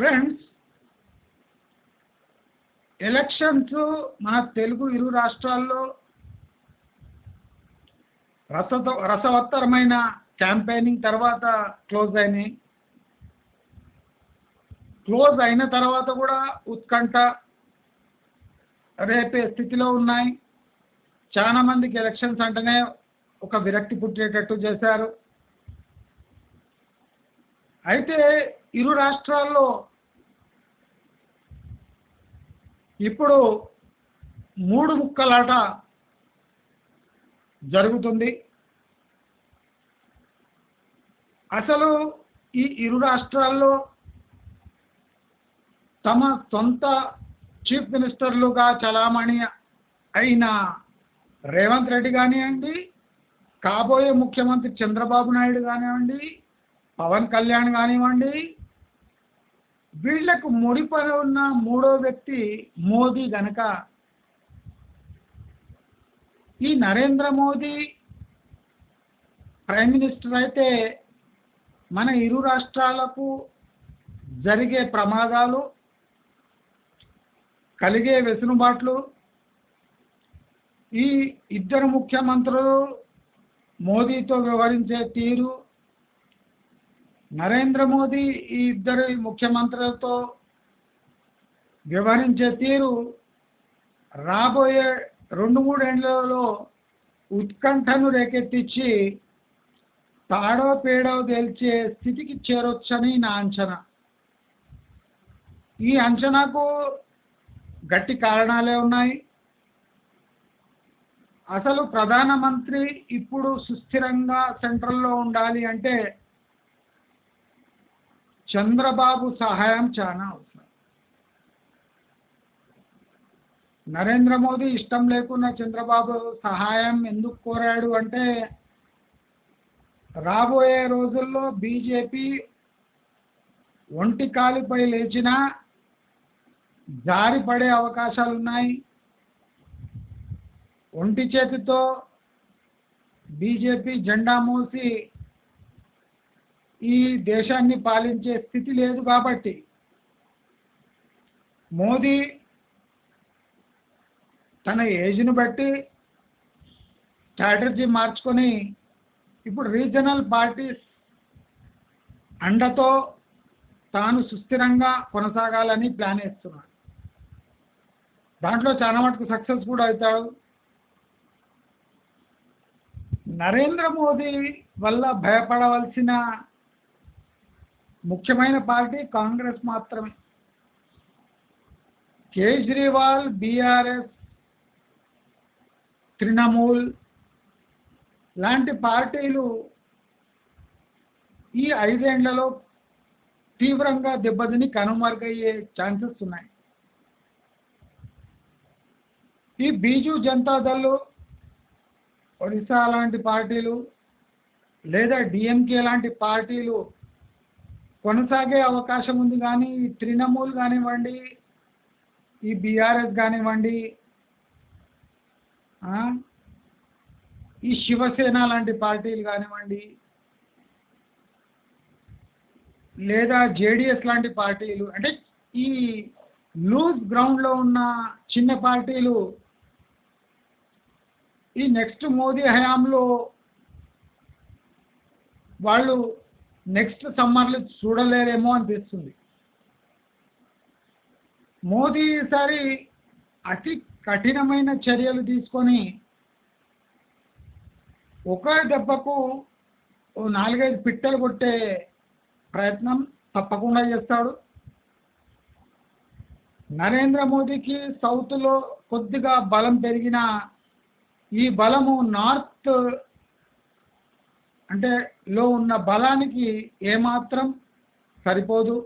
Friends elections మన తెలుగు ఇరు రాష్ట్రాల్లో రసత రసవత్తరమైన క్యాంపెయినింగ్ తర్వాత క్లోజ్ అయినాయి. క్లోజ్ అయిన తర్వాత కూడా ఉత్కంఠ రేపే స్థితిలో ఉన్నాయి. చాలా మందికి ఎలక్షన్స్ అంటేనే ఒక విరక్తి పుట్టేటట్టు చేశారు. అయితే ఇరు రాష్ట్రాల్లో ఇప్పుడు మూడు ముక్కలాట జరుగుతుంది. అసలు ఈ ఇరు రాష్ట్రాల్లో తమ సొంత చీఫ్ మినిస్టర్లుగా చలామణి అయిన రేవంత్ రెడ్డి కానివ్వండి కాబోయే ముఖ్యమంత్రి చంద్రబాబు నాయుడు కానివ్వండి పవన్ కళ్యాణ్ కానివ్వండి వీళ్ళకు ముడిపడి ఉన్న మూడో వ్యక్తి మోదీ గనక ఈ నరేంద్ర మోదీ ప్రైమ్ మినిస్టర్ అయితే మన ఇరు రాష్ట్రాలకు జరిగే ప్రమాదాలు కలిగే వెసులుబాట్లు ఈ ఇద్దరు ముఖ్యమంత్రులు మోదీతో వ్యవహరించే తీరు నరేంద్ర మోదీ ఈ ఇద్దరు ముఖ్యమంత్రులతో వ్యవహరించే తీరు రాబోయే రెండు మూడేళ్ళలో ఉత్కంఠను రేకెత్తించి తాడో పేడో తేల్చే స్థితికి చేరొచ్చని నా అంచనా. ఈ అంచనాకు గట్టి కారణాలే ఉన్నాయి. అసలు ప్రధానమంత్రి ఇప్పుడు సుస్థిరంగా సెంట్రల్లో ఉండాలి అంటే చంద్రబాబు సహాయం చాలా అవసరం. నరేంద్ర మోదీ ఇష్టం లేకున్నా చంద్రబాబు సహాయం ఎందుకు కోరాడు అంటే రాబోయే రోజుల్లో బీజేపీ ఒంటి కాలుపై లేచినా జారి పడే అవకాశాలు ఉన్నాయి ఒంటి చేతితో బీజేపీ జెండా మూసి ఈ దేశాన్ని పాలించే స్థితి లేదు కాబట్టి మోదీ తన ఏజ్ను బట్టి స్ట్రాటజీ మార్చుకొని ఇప్పుడు రీజనల్ పార్టీస్ అండతో తాను సుస్థిరంగా కొనసాగాలని ప్లాన్ వేస్తున్నాడు. దాంట్లో చాలా మటుకు సక్సెస్ కూడా అవుతాడు. నరేంద్ర మోదీ వల్ల భయపడవలసిన ముఖ్యమైన పార్టీ కాంగ్రెస్ మాత్రమే. కేజ్రీవాల్ బీఆర్ఎస్ తృణమూల్ లాంటి పార్టీలు ఈ ఐదేండ్లలో తీవ్రంగా దెబ్బతిని కనుమరుగయ్యే ఛాన్సెస్ ఉన్నాయి. ఈ బీజు జనతాదళ్ ఒడిశా లాంటి పార్టీలు లేదా డిఎంకే లాంటి పార్టీలు కొనసాగే అవకాశం ఉంది కానీ ఈ తృణమూల్ కానివ్వండి ఈ బీఆర్ఎస్ కానివ్వండి ఈ శివసేన లాంటి పార్టీలు కానివ్వండి లేదా జేడిఎస్ లాంటి పార్టీలు అంటే ఈ లూజ్ గ్రౌండ్లో ఉన్న చిన్న పార్టీలు ఈ నెక్స్ట్ మోదీ హయాంలో వాళ్ళు నెక్స్ట్ సమ్మర్లు చూడలేరేమో అనిపిస్తుంది. మోదీ ఈసారి అతి కఠినమైన చర్యలు తీసుకొని ఒక దెబ్బకు ఓ నాలుగైదు పిట్టలు కొట్టే ప్రయత్నం తప్పకుండా చేస్తాడు. నరేంద్ర మోదీకి సౌత్లో కొద్దిగా బలం పెరిగిన ఈ బలము నార్త్ అంటే లో ఉన్న బలానికి ఏమాత్రం సరిపోదు.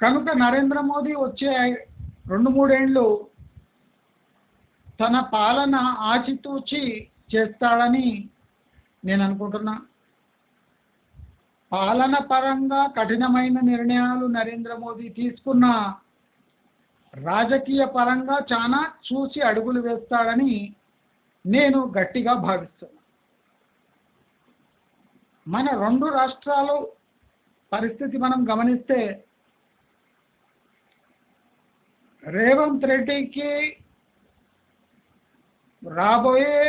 కనుక నరేంద్ర మోదీ వచ్చే రెండు మూడేళ్ళు తన పాలన ఆచితూచి చేస్తాడని నేను అనుకుంటున్నా. పాలన పరంగా కఠినమైన నిర్ణయాలు నరేంద్ర మోదీ తీసుకున్న రాజకీయ పరంగా చాలా చూసి అడుగులు వేస్తాడని నేను గట్టిగా భావిస్తున్నాను మన రెండు రాష్ట్రాలు పరిస్థితి మనం గమనిస్తే రేవంత్ రెడ్డికి రాబోయే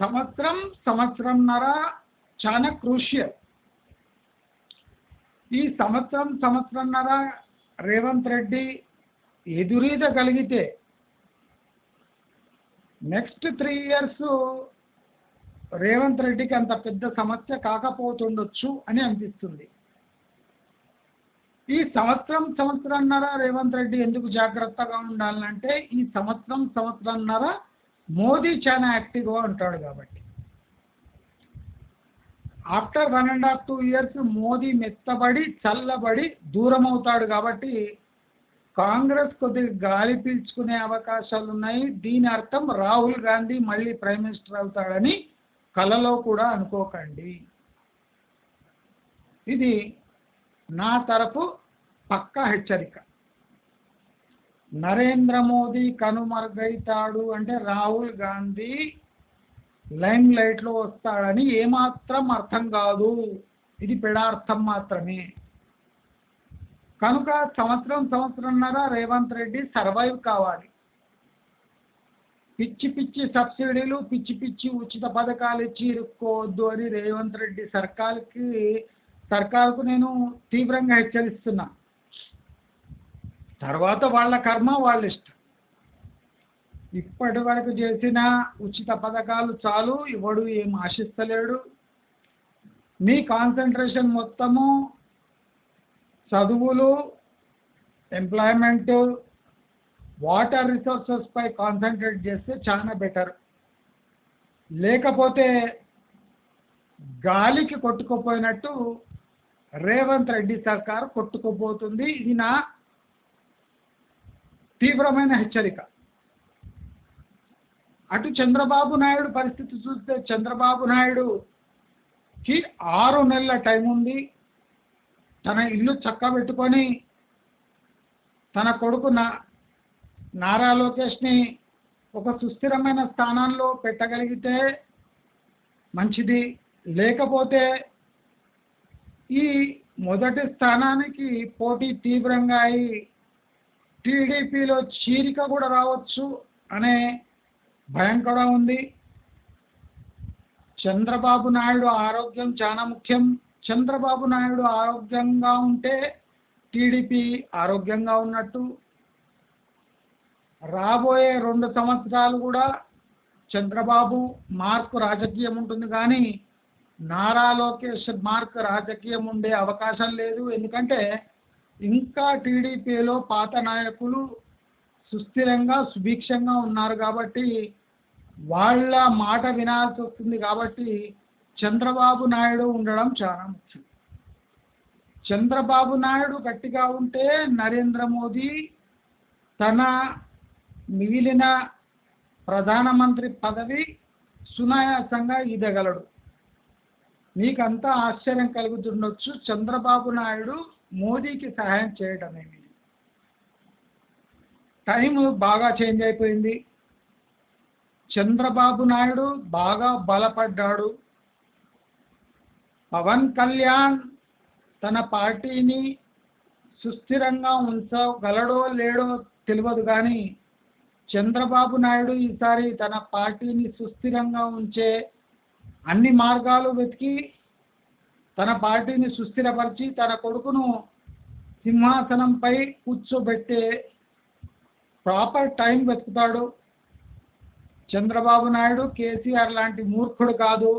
సంవత్సరం సంవత్సరంన్నర చాలా క్రూషియల్. ఈ సంవత్సరం సంవత్సరంన్నర రేవంత్ రెడ్డి ఎదురీదగలిగితే నెక్స్ట్ త్రీ ఇయర్స్ రేవంత్ రెడ్డికి అంత పెద్ద సమస్య కాకపోతుండొచ్చు అని అనిపిస్తుంది. ఈ సంవత్సరం సంవత్సరంన్నర రేవంత్ రెడ్డి ఎందుకు జాగ్రత్తగా ఉండాలంటే ఈ సంవత్సరం సంవత్సరంన్నర మోదీ చాలా యాక్టివ్గా ఉంటాడు కాబట్టి. After one and half two years Modi మెత్తబడి చల్లబడి దూరం అవుతాడు కాబట్టి కాంగ్రెస్ కొద్దిగా గాలి పీల్చుకునే అవకాశాలు ఉన్నాయి దీని అర్థం రాహుల్ గాంధీ మళ్ళీ ప్రైమ్ మినిస్టర్ అవుతాడని కలలో కూడా అనుకోకండి. ఇది నా తరపు పక్క హెచ్చరిక. నరేంద్ర మోదీ కనుమరుగైతాడు అంటే రాహుల్ గాంధీ లైమ్ లైట్లో వస్తాడని ఏమాత్రం అర్థం కాదు. ఇది పెడార్థం మాత్రమే. కనుక సంవత్సరం సంవత్సరంన్నర రేవంత్ రెడ్డి సర్వైవ్ కావాలి. పిచ్చి పిచ్చి సబ్సిడీలు పిచ్చి పిచ్చి ఉచిత పథకాలు ఇచ్చి ఇరుక్కోవద్దు అని రేవంత్ రెడ్డి సర్కార్కి సర్కార్కు నేను తీవ్రంగా హెచ్చరిస్తున్నా. తర్వాత వాళ్ళ కర్మ వాళ్ళ ఇష్టం. ఇప్పటి వరకు చేసిన ఉచిత పథకాలు చాలు ఎవడు ఏం ఆశిస్తలేడు. మీ కాన్సన్ట్రేషన్ మొత్తము చదువులు ఎంప్లాయ్మెంటు వాటర్ రిసోర్సెస్ పై కాన్సన్ట్రేట్ చేస్తే చాలా బెటర్. లేకపోతే గాలికి కొట్టుకుపోయినట్టు రేవంత్ రెడ్డి సర్కార్ కొట్టుకుపోతుంది. ఇది నా తీవ్రమైన హెచ్చరిక. అటు చంద్రబాబు నాయుడు పరిస్థితి చూస్తే చంద్రబాబు నాయుడుకి ఆరు నెలల టైం ఉంది. తన ఇల్లు చక్కబెట్టుకొని తన కొడుకు నా నారా లోకేష్ని ఒక సుస్థిరమైన స్థానంలో పెట్టగలిగితే మంచిది. లేకపోతే ఈ మొదటి స్థానానికి పోటీ తీవ్రంగా అయి టీడీపీలో చీరిక కూడా రావచ్చు అనే భయం కూడా ఉంది. చంద్రబాబు నాయుడు ఆరోగ్యం చాలా ముఖ్యం. చంద్రబాబు నాయుడు ఆరోగ్యంగా ఉంటే టీడీపీ ఆరోగ్యంగా ఉన్నట్టు రాబోయే రెండు సంవత్సరాలు కూడా చంద్రబాబు మార్కు రాజకీయం ఉంటుంది కానీ నారా లోకేష్ మార్క్ రాజకీయం ఉండే అవకాశం లేదు. ఎందుకంటే ఇంకా టీడీపీలో పాత నాయకులు సుస్థిరంగా సుభిక్షంగా ఉన్నారు కాబట్టి వాళ్ళ మాట వినాల్సి వస్తుంది కాబట్టి చంద్రబాబు నాయుడు ఉండడం చాలా ముఖ్యం. చంద్రబాబు నాయుడు గట్టిగా ఉంటే నరేంద్ర మోదీ తన మిగిలిన ప్రధానమంత్రి పదవి సునాయాసంగా ఈదగలడు. మీకంతా ఆశ్చర్యం కలుగుతుండొచ్చు. చంద్రబాబు నాయుడు మోదీకి సహాయం చేయడమేమి టైం బాగా చేంజ్ అయిపోయింది. చంద్రబాబు నాయుడు బాగా బలపడ్డాడు. పవన్ కళ్యాణ్ తన పార్టీని సుస్థిరంగా ఉంచగలడో లేడో తెలియదు కానీ చంద్రబాబు నాయుడు ఈసారి తన పార్టీని సుస్థిరంగా ఉంచే అన్ని మార్గాలు వెతికి తన పార్టీని సుస్థిరపరిచి తన కొడుకును సింహాసనంపై కూర్చోబెట్టే ప్రాపర్ టైం వెతుకుతాడు. చంద్రబాబు నాయుడు కేసీఆర్ లాంటి మూర్ఖుడు కాదు.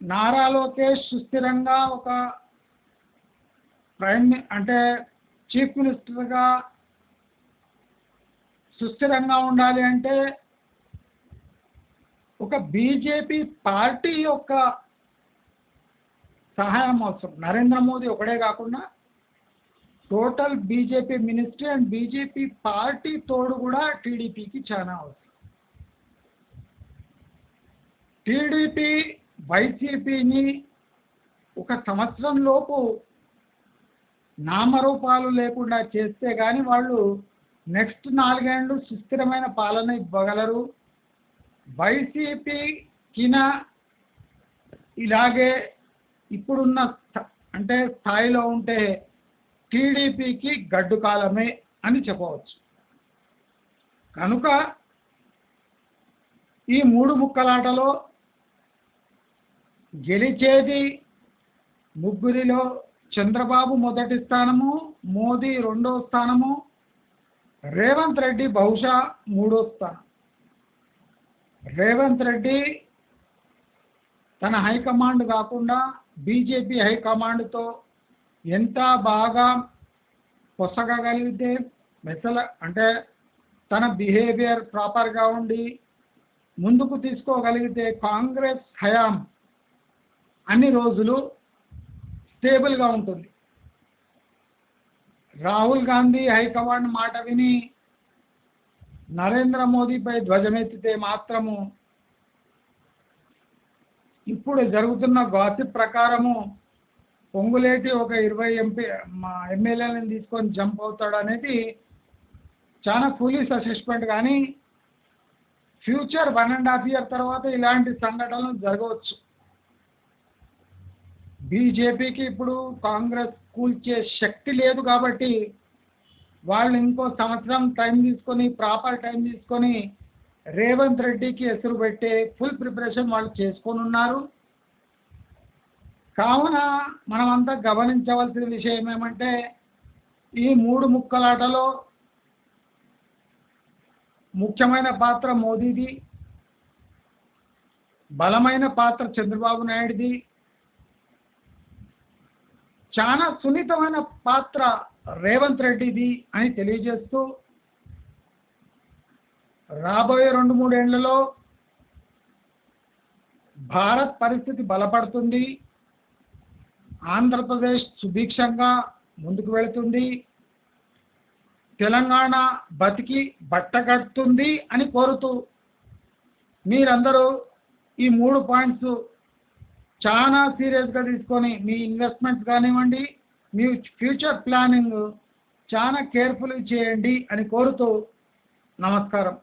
నారా లోకేష్ సుస్థిరంగా ఒక ప్రైమ్ అంటే చీఫ్ మినిస్టర్గా సుస్థిరంగా ఉండాలి అంటే ఒక బీజేపీ పార్టీ యొక్క సహాయం అవసరం. నరేంద్ర మోదీ ఒకడే కాకుండా total BJP ministry and BJP party తోడు కూడా టీడీపీకి చాలా అవసరం. టీడీపీ వైసీపీని ఒక సంవత్సరం లోపు నామరూపాలు లేకుండా చేస్తే కానీ వాళ్ళు నెక్స్ట్ నాలుగేండ్లు సుస్థిరమైన పాలన ఇవ్వగలరు. వైసీపీకిన ఇలాగే ఇప్పుడున్న అంటే స్థాయిలో ఉంటే టీడీపీకి గడ్డు కాలమే అని చెప్పవచ్చు. కనుక ఈ మూడు ముక్కలాటలో గెలిచేది ముగ్గురిలో చంద్రబాబు మొదటి స్థానము మోదీ రెండో స్థానము రేవంత్ రెడ్డి బహుశా మూడో స్థానం. రేవంత్ రెడ్డి తన హైకమాండ్ కాకుండా బీజేపీ హైకమాండ్తో ఎంత బాగా పొసగగలిగితే మెసల అంటే తన బిహేవియర్ ప్రాపర్గా ఉండి ముందుకు తీసుకోగలిగితే కాంగ్రెస్ హయాం అన్ని రోజులు స్టేబుల్గా ఉంటుంది. రాహుల్ గాంధీ హైకమాండ్ మాట విని నరేంద్ర మోదీపై ధ్వజమెత్తితే మాత్రము ఇప్పుడు జరుగుతున్న గాసిప్ ప్రకారము పొంగులేటి ఒక ఇరవై ఎంపీ మా ఎమ్మెల్యేలను తీసుకొని జంప్ అవుతాడు అనేది చాలా ఫూలిస్ అసెస్మెంట్ కానీ future one and half year తర్వాత ఇలాంటి సంఘటనలు జరగవచ్చు. బీజేపీకి ఇప్పుడు కాంగ్రెస్ కూల్చే శక్తి లేదు కాబట్టి వాళ్ళు ఇంకో సంవత్సరం టైం తీసుకొని ప్రాపర్ టైం తీసుకొని రేవంత్ రెడ్డికి ఎసురు పెట్టే ఫుల్ ప్రిపరేషన్ వాళ్ళు చేసుకొని ఉన్నారు. కావున మనమంతా గమనించవలసిన విషయం ఏమంటే ఈ మూడు ముక్కలాటలో ముఖ్యమైన పాత్ర మోదీది బలమైన పాత్ర చంద్రబాబు నాయుడుది చాలా సున్నితమైన పాత్ర రేవంత్ రెడ్డిది అని తెలియజేస్తూ రాబోయే రెండు మూడేళ్ళలో భారత్ పరిస్థితి బలపడుతుంది. ఆంధ్రప్రదేశ్ సుభిక్షంగా ముందుకు వెళుతుంది. తెలంగాణ బతికి బట్టగడుతుంది అని కోరుతూ మీరందరూ ఈ మూడు పాయింట్స్ చాలా సీరియస్గా తీసుకొని మీ ఇన్వెస్ట్మెంట్స్ కానివ్వండి మీ ఫ్యూచర్ ప్లానింగ్ చాలా కేర్ఫుల్గా చేయండి అని కోరుతూ నమస్కారం.